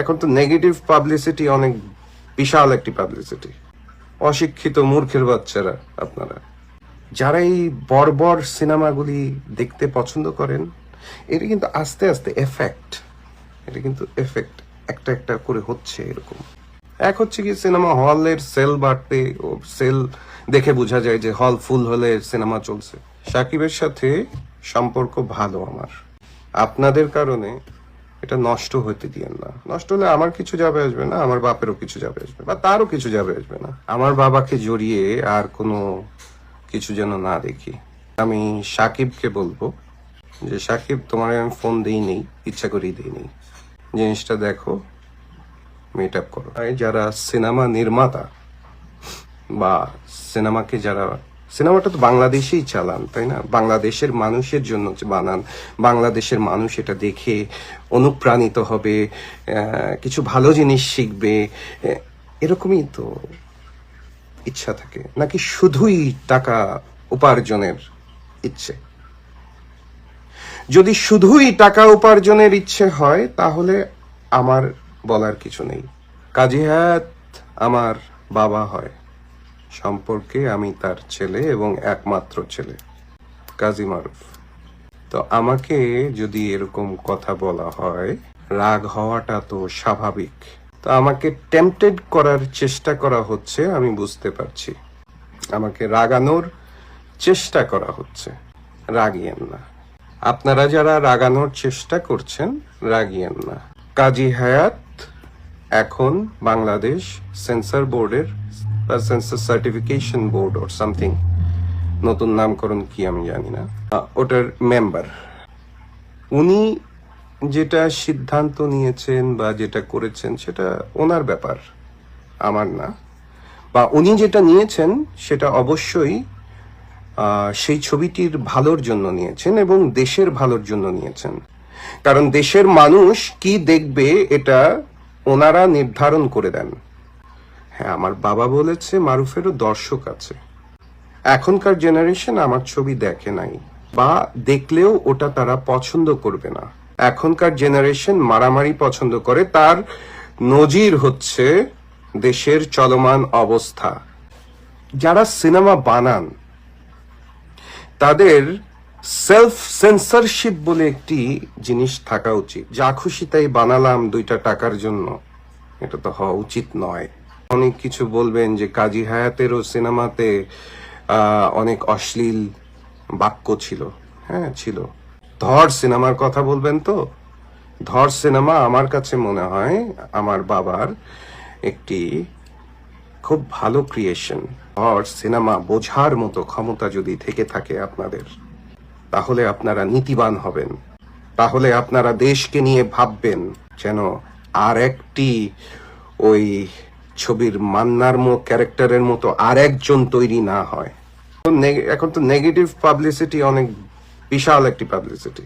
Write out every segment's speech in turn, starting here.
এখন তো negative publicity অনেক বিশাল একটি পাবলিসিটি অশিক্ষিত মূর্খের বাচ্চারা আপনারা। যারা এই বর্বর সিনেমাগুলি দেখতে পছন্দ করেন, এটা কিন্তু আস্তে আস্তে এফেক্ট এটা কিন্তু এফেক্ট একটা একটা করে হচ্ছে এরকম। এক হচ্ছে কি সিনেমা হলের সেল বাড়তে ও সেল দেখে বোঝা যায় যে হল ফুল হলে সিনেমা চলছে। সাকিবের সাথে সম্পর্ক ভালো আমার। আপনাদের কারণে এটা নষ্ট হতে দিয়েন না। নষ্ট হলে আমার কিছু যাবে আসবে না, আমার বাপেরও কিছু যাবে আসবে বা তারও কিছু যাবে আসবে না। আমার বাবাকে জড়িয়ে আর কোনো কিছু যেন না দেখি। আমি সাকিবকে বলব যে, সাকিব, তোমার আমি ফোন দিই নেই ইচ্ছা করেই দিই নেই জিনিসটা দেখো মিট আপ করো। যারা সিনেমা নির্মাতা বা সিনেমাকে যারা সিনেমাটা তো বাংলাদেশেই চালান, তাই না? বাংলাদেশের মানুষের জন্য বানান, বাংলাদেশের মানুষ এটা দেখে অনুপ্রাণিত হবে কিছু ভালো জিনিস শিখবে এরকমই তো ইচ্ছা থাকে। নাকি শুধুই টাকা উপার্জনের ইচ্ছে? যদি শুধুই টাকা উপার্জনের ইচ্ছে হয়, তাহলে আমার বলার কিছু নেই। কাজী আমার বাবা হয়। সম্পর্কে আমি তার ছেলে এবং একমাত্র ছেলে, কাজী মারুফ। তো আমাকে যদি এরকম কথা বলা হয়, রাগ হওয়াটা তো স্বাভাবিক। তো আমাকে টেম্পটেড করার চেষ্টা করা হচ্ছে, আমি বুঝতে পারছি। আমাকে রাগানোর চেষ্টা করা হচ্ছে। রাগিয়েন না। আপনারা যারা রাগানোর চেষ্টা করছেন, রাগিয়েন না। কাজী হায়াত এখন বাংলাদেশ সেন্সর বোর্ডের সার্টিফিকেশন বোর্ড ওর সামথিং নতুন নামকরণ কি আমি জানি না। ওটার মেম্বার উনি যেটা সিদ্ধান্ত নিয়েছেন বা যেটা করেছেন সেটা ওনার ব্যাপার, আমার না। বা উনি যেটা নিয়েছেন সেটা অবশ্যই সেই ছবিটির ভালোর জন্য নিয়েছেন এবং দেশের ভালোর জন্য নিয়েছেন। কারণ দেশের মানুষ কি দেখবে এটা ওনারা নির্ধারণ করে দেন। হ্যাঁ আমার বাবা বলেছে মারুফেরও দর্শক আছে। এখনকার জেনারেশন আমার ছবি দেখে নাই, বা দেখলেও ওটা তারা পছন্দ করবে না। এখনকার জেনারেশন মারামারি পছন্দ করে, তার নজির হচ্ছে দেশের চলমান অবস্থা। যারা সিনেমা বানান, তাদের সেলফ সেন্সরশিপ বলে একটি জিনিস থাকা উচিত। যা খুশি তাই বানালাম দুইটা টাকার জন্য, এটা তো হওয়া উচিত নয়। অনেক কিছু বলবেন যে কাজী হায়াতেরও সিনেমাতে অনেক অশ্লীল বাক্য ছিল। হ্যাঁ ছিল। ধর সিনেমার কথা বলবেন তো? ধর সিনেমা আমার কাছে মনে হয় আমার বাবার একটি খুব ভালো ক্রিয়েশন ধর সিনেমা বোঝার মতো ক্ষমতা যদি থেকে থাকে আপনাদের, তাহলে আপনারা নীতিবান হবেন। তাহলে আপনারা দেশকে নিয়ে ভাববেন যেন আর একটি ওই ছবির মান্নার মো ক্যারেক্টারের মতো আর একজন তৈরি না হয়। এখন তো নেগেটিভ পাবলিসিটি অনেক বিশাল একটি পাবলিসিটি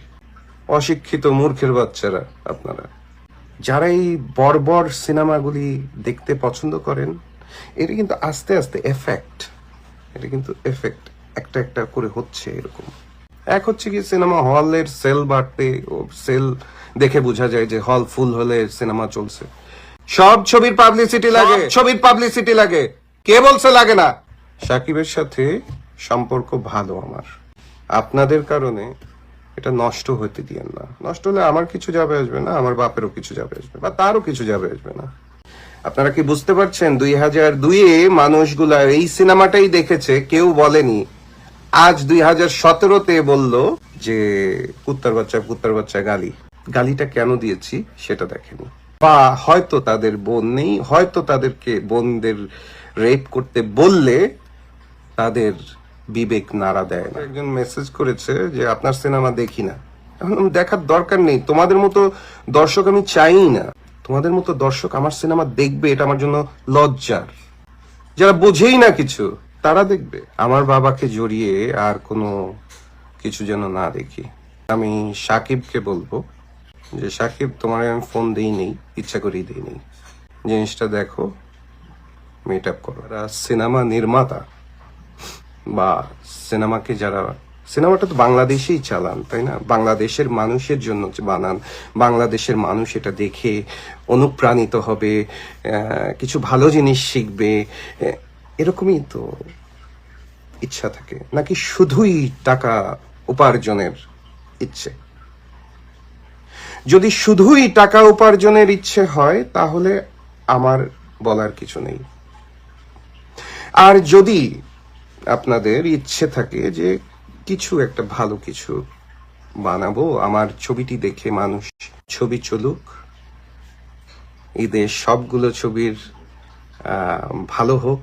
অশিক্ষিত মূর্খের বাচ্চারা আপনারা। যারা এই বর্বর সিনেমাগুলি দেখতে পছন্দ করেন এটা কিন্তু আস্তে আস্তে এফেক্ট এটা কিন্তু এফেক্ট একটা একটা করে হচ্ছে এরকম। এক হচ্ছে কি সিনেমা হলের সেল বাড়তে সেল দেখে বোঝা যায় যে হল ফুল হলে সিনেমা চলছে। সব ছবির পাবলিসিটি লাগে। ছবির পাবলিসিটি লাগে। কে বলছে লাগে না? সাকিবের সাথে সম্পর্ক ভালো আমার। আপনাদের কারণে এটা নষ্ট হতে দিয়েন না। নষ্ট হলে আমার কিছু যাবে আসবে না আমার বাপেরও কিছু যাবে আসবে বা তারও কিছু যাবে আসবে না। আপনারা কি বুঝতে পারছেন? দুই হাজার দুইয়ে মানুষগুলা এই সিনেমাটাই দেখেছে কেউ বলেনি। আজ দুই হাজার সতেরোতে বলল যে কুত্তার বাচ্চা কুত্তার বাচ্চা গালি। গালিটা কেন দিয়েছি সেটা দেখেনি। বা হয়তো তাদের বোন নেই, হয়তো তাদেরকে বোনদের রেপ করতে বললে তাদের বিবেক নাড়া দেয় না। একজন মেসেজ করেছে যে, আপনার সিনেমা দেখি না। দেখার দরকার নেই। তোমাদের মতো দর্শক আমি চাই না। তোমাদের মতো দর্শক আমার সিনেমা দেখবে, এটা আমার জন্য লজ্জার। যারা বোঝেই না কিছু, তারা দেখবে। আমার বাবাকে জড়িয়ে আর কোনো কিছু যেন না দেখি। আমি সাকিবকে বলব যে সাকিব, তোমার আমি ফোন দিই নেই ইচ্ছা করেই দিই নেই জিনিসটা দেখো মিট আপ করো। সিনেমা নির্মাতা বা সিনেমাকে যারা, সিনেমাটা তো বাংলাদেশেই চালান, তাই না? বাংলাদেশের মানুষের জন্য বানান, বাংলাদেশের মানুষ এটা দেখে অনুপ্রাণিত হবে কিছু ভালো জিনিস শিখবে এরকমই তো ইচ্ছা থাকে। নাকি শুধুই টাকা উপার্জনের ইচ্ছে? যদি শুধুই টাকা উপার্জনের ইচ্ছে হয়, তাহলে আমার বলার কিছু নেই। আর যদি আপনাদের ইচ্ছে থাকে যে কিছু একটা ভালো কিছু বানাবো, আমার ছবিটি দেখে মানুষ ছবি চলুক। ঈদের সবগুলো ছবির ভালো হোক,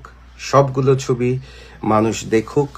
সবগুলো ছবি মানুষ দেখুক।